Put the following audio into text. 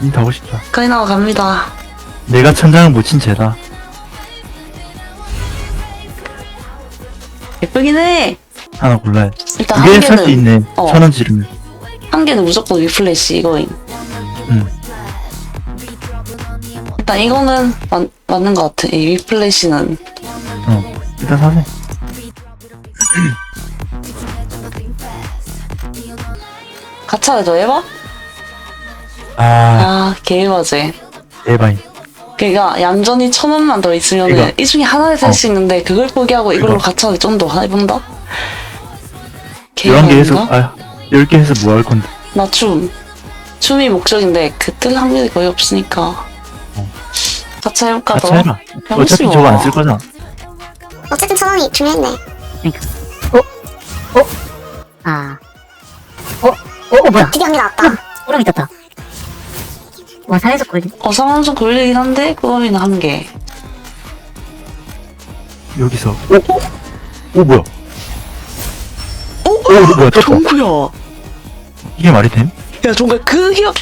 니 가고 싶다. 카이나가 갑니다. 내가 천장을 못 친 죄다. 예쁘긴 해. 하나 골라야 돼. 일단 한 이게 살 수 개는 있네. 어. 천원 지르면. 한 개는 무조건 위플래시 이거임. 응. 일단 이거는 맞, 맞는 것 같아. 이 위플래시는 어. 일단 사세. 가차를 더 해봐? 아, 아 개해봐지. 대박이. 그니까 얌전히 천 원만 더 있으면 이거. 은이 중에 하나를 살 수 있는데 그걸 포기하고 이걸로 이거. 가차를 좀더 해본다? 11개 해서, 개해본다? 아, 10개 해서 뭐 할 건데. 나 춤. 춤이 목적인데 그 뜰 확률이 거의 없으니까. 가차 해볼까 같이 더? 해라. 어차피 저거 와. 안쓸 거잖아. 어쨌든 천 원이 중요했네. 아. 어? 어, 어 뭐야? 드디어 한개 나왔다. 호랑이 떴다. 와, 산에서 걸리. 어, 상황 좀 걸리긴 한데 그거는 한 개. 여기서. 오? 오, 뭐야? 어? 오, 뭐야, 떴다. 종구야. 이게 말이 됨? 야, 종구야, 그 기억